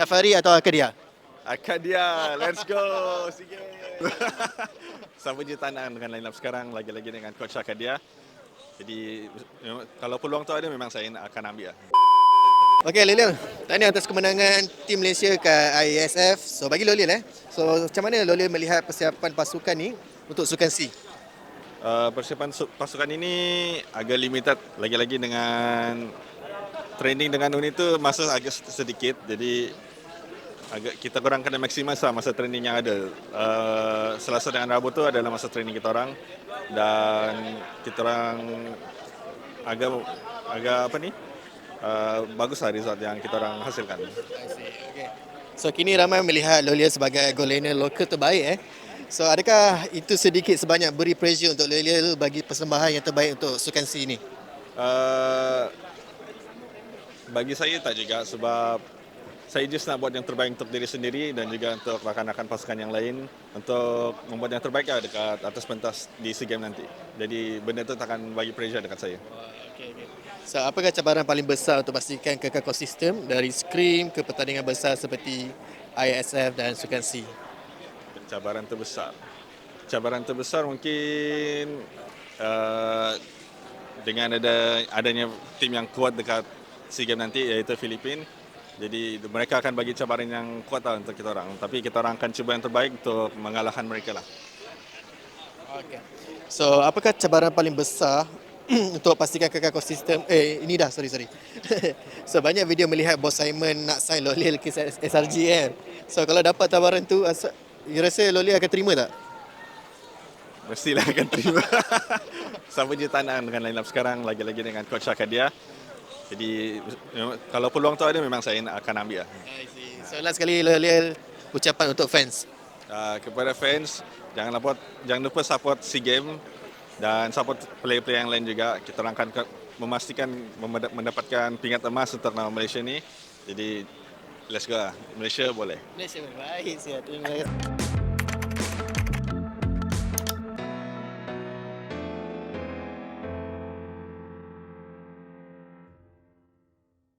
Dafari atau Akadia? Akadia, let's go. Sikit. Sama je tanang dengan line up sekarang lagi-lagi dengan coach Akadia. Jadi kalau peluang tu ada memang saya akan ambil lah. Okey Lolil, tahniah atas kemenangan tim Malaysia ke ISF. So bagi Lolil eh. So macam mana Lolil melihat persiapan pasukan ni untuk Sukan C? Uh, persiapan su- pasukan ini agak limited lagi-lagi dengan training dengan unit tu masa agak sedikit jadi agak kita kurang kena maksimal lah masa training yang ada. Uh, Selasa dengan Rabu tu adalah masa training kita orang dan kita orang agak agak apa ni? Uh, baguslah result yang kita orang hasilkan. Okay. So kini ramai melihat Lolil sebagai goal liner lokal terbaik eh. So adakah itu sedikit sebanyak beri pressure untuk Lolil bagi persembahan yang terbaik untuk Sukan C ni? Uh, bagi saya tak juga sebab saya just nak buat yang terbaik untuk diri sendiri dan juga untuk rakan-rakan pasukan yang lain untuk membuat yang terbaik lah dekat atas pentas di SEA Games nanti. Jadi benda tu takkan bagi pressure dekat saya. Okay, okay. So apakah cabaran paling besar untuk pastikan kekal konsisten dari scrim ke pertandingan besar seperti ISF dan Sukan C? Cabaran terbesar. Cabaran terbesar mungkin uh, dengan ada adanya tim yang kuat dekat SEA Games nanti iaitu Filipin. Jadi mereka akan bagi cabaran yang kuat lah untuk kita orang. Tapi kita orang akan cuba yang terbaik untuk mengalahkan mereka lah. Okay. So apakah cabaran paling besar untuk pastikan kekal konsisten eh ini dah sorry sorry. so banyak video melihat Bos Simon nak sign Lolil ke SRG kan. So kalau dapat tawaran tu you rasa Lolil akan terima tak? Mestilah akan terima. Sama je tanang dengan line up sekarang lagi-lagi dengan coach Akadia. Jadi kalau peluang tu ada memang saya akan ambil lah. I see. So last sekali Lolil ucapan untuk fans. uh, kepada fans jangan lupa jangan lupa support SEA Games dan support player-player yang lain juga. Kita akan memastikan mendapatkan pingat emas untuk nama Malaysia ni. Jadi let's go lah. Malaysia boleh. Malaysia baik. Terima kasih.